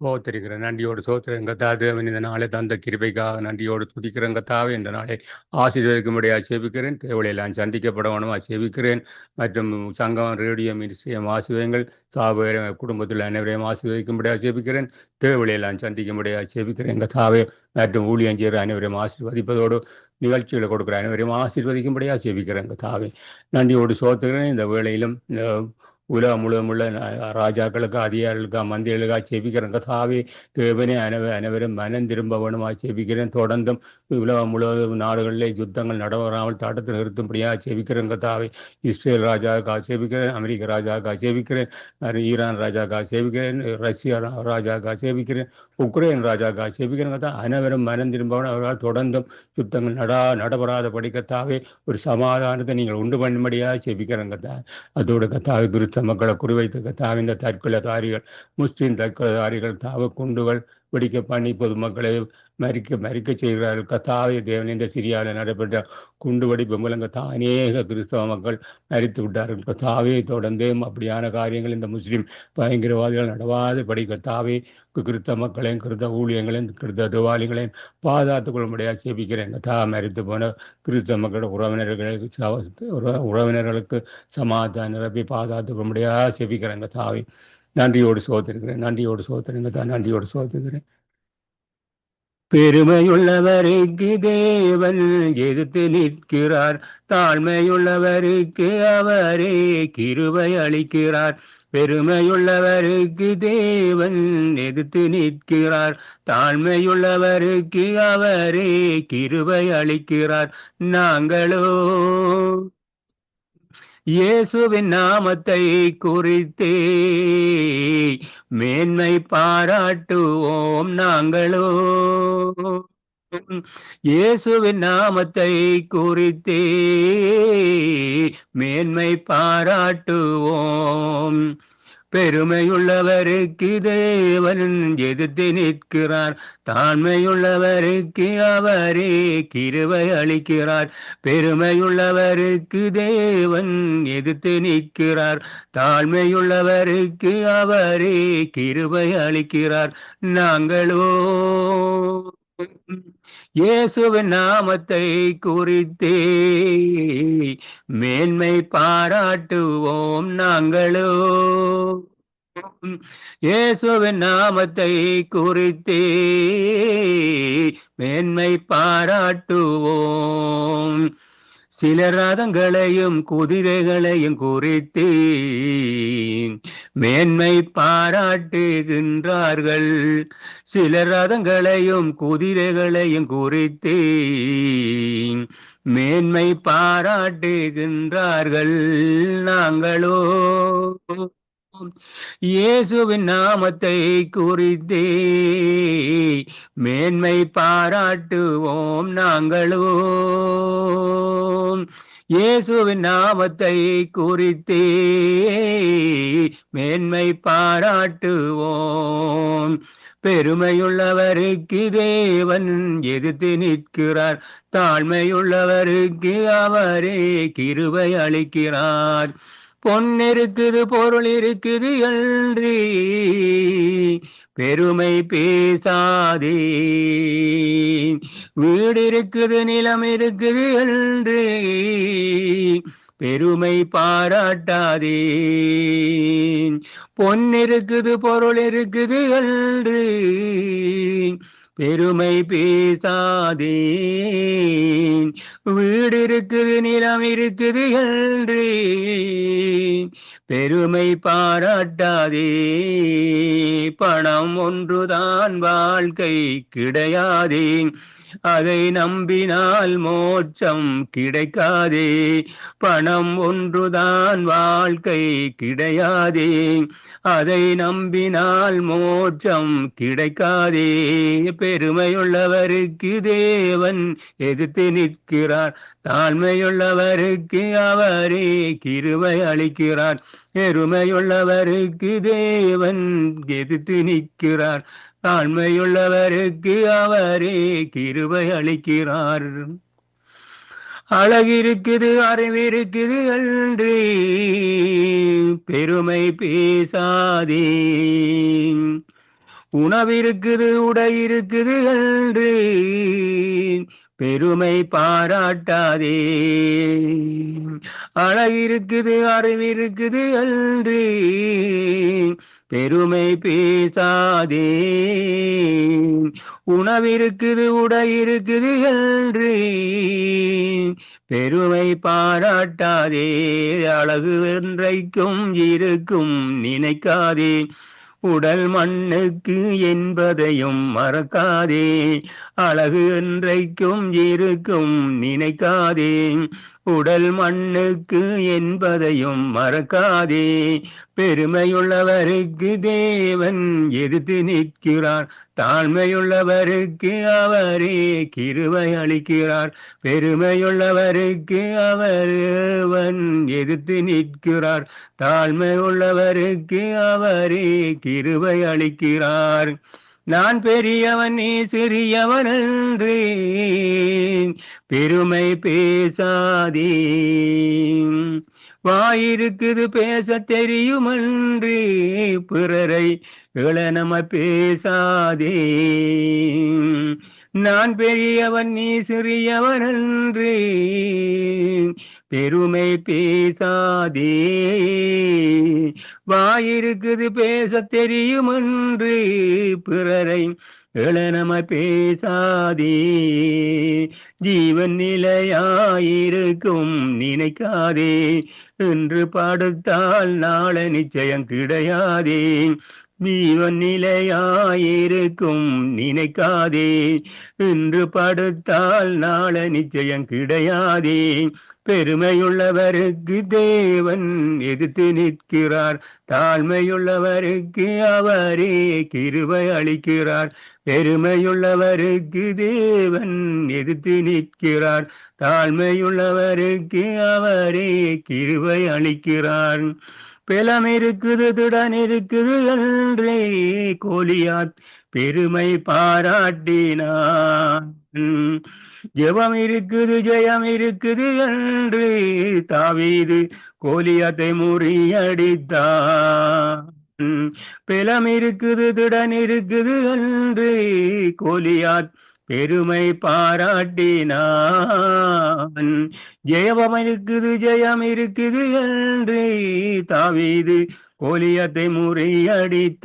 சோத்திருக்கிறேன் நன்றியோடு சோத்திரம் கத்தா தேவன் இந்த நாளை தந்த கிருபைக்காக நன்றியோடு துதிக்கிறேன் கத்தாவே. இந்த நாளை ஆசீர்வதிக்கும்படியாக சேவிக்கிறேன். தேவலையெல்லாம் சந்திக்கப்படவனுமா சேவிக்கிறேன். மற்றும் சங்கம் ரேடியோ மினிஸ்ட்ரியம் ஆசிரியங்கள் சாபுர குடும்பத்தில் அனைவரையும் ஆசீர்வதிக்கும்படியாக சேவிக்கிறேன். தேவலையெல்லாம் சந்திக்கும்படியாக சேவிக்கிறேன் கத்தாவே. மற்றும் ஊழியம் செய்கிற அனைவரையும் ஆசீர்வதிப்பதோடு நிகழ்ச்சிகளை கொடுக்குற அனைவரையும் ஆசீர்வதிக்கும்படியாக சேவிக்கிறேன் கத்தாவே. நன்றியோடு சோத்துகிறேன். இந்த வேளையிலும் இந்த உலகம் முழுவதும் உள்ள ராஜாக்களுக்கு அதிகாரிகளுக்கு மந்திரிகளுக்காக செபிக்கிறேன் கதாவே தேவனே அனைவ அனைவரும் மனம் திரும்ப வேணுமா செபிக்கிறேன் தொடர்ந்தும் உலகம் முழுவதும் நாடுகளிலே யுத்தங்கள் நடவராமல் தடுத்து நிறுத்தும்படியாக செபிக்கிறேன் கதாவே இஸ்ரேல் ராஜாக்கா செபிக்கிறேன் அமெரிக்க ராஜாக்கா செபிக்கிறேன் ஈரான் ராஜாக்கா செபிக்கிறேன் ரஷ்யா ராஜாக்கா செபிக்கிறேன் உக்ரைன் ராஜாக்கா செபிக்கிறேன் கதா அனைவரும் மனம் திரும்ப அவர்களால் தொடர்ந்தும் யுத்தங்கள் நடா நடவராத படிக்கத்தாவே ஒரு சமாதானத்தை நீங்கள் உண்டு பண்ணும்படியாக செபிக்கிறேன் கத்தா அதோட கத்தாவை கிறிஸ்த மக்களை குறிவைத்து கத்தாவை தற்கொலைதாரிகள் முஸ்லீம் தற்கொலைதாரிகள் தாவ குண்டுகள் வெடிக்க பண்ணி பொதுமக்களை மறிக்க மறிக்க செய்கிறார்கள். கத்தாவிய தேவன் இந்த சிரியாவில் நடைபெற்ற குண்டு வெடிப்பு மூலம் கத்தா அநேக கிறிஸ்தவ மக்கள் மறித்து விட்டார்கள். கத்தாவியை தொடர்ந்தே அப்படியான காரியங்கள் இந்த முஸ்லீம் பயங்கரவாதிகள் நடவாத படி கத்தாவே கிறிஸ்தவ மக்களையும் கிறிஸ்தவ ஊழியங்களையும் கிறிஸ்தவ துவாலிகளையும் பாதுகாத்துக் கொள்ளும்படியாக சேபிக்கிறேன் கத்தா மறித்து போன கிறிஸ்தவ மக்களோட உறவினர்களுக்கு உறவினர்களுக்கு சமாதான நிரப்பி பாதுகாத்துக் கொள்ளும்படியாக சேபிக்கிறேன் கத்தாவை நன்றியோடு சோத்திருக்கிறேன் நன்றியோடு சோத்திருங்க தான் நன்றியோடு சோத்துக்கிறேன் பெருமையுள்ளவருக்கு தேவன் எதிர்த்து நிற்கிறார் தாழ்மையுள்ளவருக்கு அவரே கிருபை அளிக்கிறார். பெருமையுள்ளவருக்கு தேவன் எதிர்த்து நிற்கிறார் தாழ்மையுள்ளவருக்கு அவரே கிருபை அளிக்கிறார். நாங்களோ இயேசுவின் நாமத்தை குறித்தே மேன்மை பாராட்டுவோம் நாங்களோ. இயேசுவின் நாமத்தை குறித்தே மேன்மை பாராட்டுவோம். பெருமையுள்ளவருக்கு தேவன் எதிர்த்து நிற்கிறார். தாழ்மையுள்ளவருக்கு அவரே கிருவை அளிக்கிறார். பெருமையுள்ளவருக்கு தேவன் எதிர்த்து நிற்கிறார். தாழ்மையுள்ளவருக்கு அவரே கிருவை அளிக்கிறார். நாங்களோ இயேசுவின் நாமத்தை குறித்தே மேன்மை பாராட்டுவோம் நாங்களோ. இயேசுவின் நாமத்தை குறித்தே மேன்மை பாராட்டுவோம் சில ரதங்களையும் குதிரைகளையும் குறித்து மேன்மை பாராட்டுகின்றார்கள். சில ரதங்களையும் குதிரைகளையும் குறித்து மேன்மை பாராட்டுகின்றார்கள். நாங்களோ இயேசுவின் நாமத்தை குறித்தே மேன்மை பாராட்டுவோம் நாங்களோ இயேசுவின் நாமத்தை குறித்தே மேன்மை பாராட்டுவோம். பெருமையுள்ளவருக்கு தேவன் எதிர்த்து நிற்கிறார். தாழ்மையுள்ளவருக்கு அவரே கிருபை அளிக்கிறார். பொன் இருக்குது பொருள் இருக்குது என்று பெருமை பேசாதே. வீடு இருக்குது நிலம் இருக்குது என்று பெருமை பாராட்டாதே. பொன் இருக்குது பொருள் இருக்குது என்று பெருமை பேசாதே. வீடு இருக்குது நிலம் இருக்குது என்று பெருமை பாராட்டாதே. பணம் ஒன்றுதான் வாழ்க்கை கிடையாதே. அதை நம்பினால் மோட்சம் கிடைக்காதே. பணம் ஒன்றுதான் வாழ்க்கை கிடையாதே. அதை நம்பினால் மோட்சம் கிடைக்காதே. பெருமையுள்ளவருக்கு தேவன் எதிர்த்து நிற்கிறார். தாழ்மையுள்ளவருக்கு அவரே கிருவை அளிக்கிறார். பெருமையுள்ளவருக்கு தேவன் எதிர்த்து நிற்கிறார். தாழ்மையுள்ளவருக்கு அவரே கிருபை அளிக்கிறார். அழகிருக்குது அறிவிருக்குது அன்று பெருமை பேசாதே. உணவிருக்குது உடை இருக்குது பெருமை பாராட்டாதே. அழகிருக்குது அறிவிருக்குது என்று பெருமை பேசாதே. உணவிருக்குது உடை இருக்குது என்று பெருமை பாராட்டாதே. அழகு என்றைக்கும் இருக்கும் நினைக்காதே. உடல் மண்ணுக்கு என்பதையும் மறக்காதே. அழகு என்றைக்கும் இருக்கும் நினைக்காதே. உடல் மண்ணுக்கு என்பதையும் மறக்காதே. பெருமையுள்ளவருக்கு தேவன் எதிர்த்து நிற்கிறார். தாழ்மையுள்ளவருக்கு அவரே கிருவை அளிக்கிறார். பெருமையுள்ளவருக்கு அவருவன் எதிர்த்து நிற்கிறார். தாழ்மையுள்ளவருக்கு அவரே கிருவை அளிக்கிறார். நான் பெரியவன் நீ சிறியவன் என்று பெருமை பேசாதே. வாயிருக்குது பேச தெரியுமன்று பிறரை இளநம பேசாதே. நான் பெரியவன் நீ சிறியவன் என்று பெருமை பேசாதே. வாயிருக்குது பேச தெரியும் என்று பிறரை இளநம பேசாதே. ஜீவன் நிலையாயிருக்கும் நினைக்காதே. என்று படுத்தால் நாளை நிச்சயம் கிடையாதே. ஜீவன் நிலையாயிருக்கும். நினைக்காதே. இன்று படுத்தால் நாள நிச்சயம் கிடையாதே. பெருமையுள்ளவருக்கு தேவன் எதிர்த்து நிற்கிறார். தாழ்மையுள்ளவருக்கு அவரே கிருவை அளிக்கிறார். பெருமையுள்ளவருக்கு தேவன் எதிர்த்து நிற்கிறார். தாழ்மையுள்ளவருக்கு அவரே கிருவை அளிக்கிறார். பிலம் இருக்குது திடன் இருக்குது என்றே கோலியாத் பெருமை பாராட்டினான். ஜெபம் இருக்குது ஜெயம் இருக்குது என்று தாவீது கோலியாத்தை முறியடித்தான். பிலம் இருக்குது திடன் இருக்குது என்று கோலியாத் பெருமை பாராட்டினான். ஜெயபம் இருக்குது ஜெயம் இருக்குது என்று தாவீது கோலியத்தை முறியடித்தான்.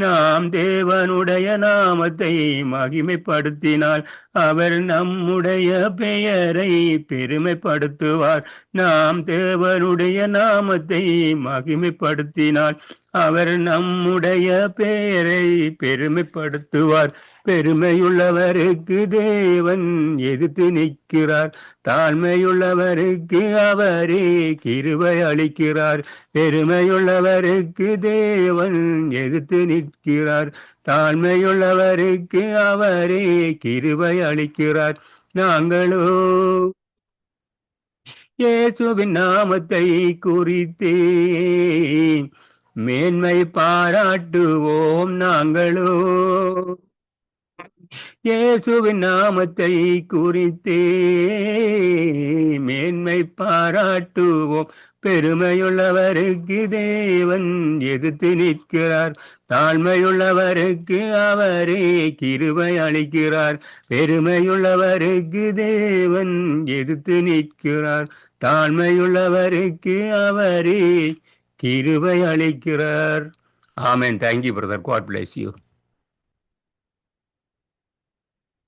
நாம் தேவனுடைய நாமத்தை மகிமைப்படுத்தினால் அவர் நம்முடைய பெயரை பெருமைப்படுத்துவார். நாம் தேவனுடைய நாமத்தை மகிமைப்படுத்தினால் அவர் நம்முடைய பெயரை பெருமைப்படுத்துவார். பெருமையுள்ளவருக்கு தேவன் எதிர்த்து நிற்கிறார். தாழ்மையுள்ளவருக்கு அவரே கிருவை அளிக்கிறார். பெருமையுள்ளவருக்கு தேவன் எதிர்த்து நிற்கிறார். தாழ்மையுள்ளவருக்கு அவரே கிருவை அளிக்கிறார். நாங்களோ இயேசுவின் நாமத்தை குறித்தே மேன்மை பாராட்டுவோம் நாங்களோ. இயேசுவின் நாமத்தை குறித்தே மேன்மை பாராட்டுவோம். பெருமையுள்ளவருக்கு தேவன் எதிர்த்து நிற்கிறார். தாழ்மையுள்ளவருக்கு அவரே கிருவை அளிக்கிறார். பெருமையுள்ளவருக்கு தேவன் எதிர்த்து நிற்கிறார். தாழ்மையுள்ளவருக்கு அவரே கிருவை அளிக்கிறார். ஆமேன். Thank you brother God bless you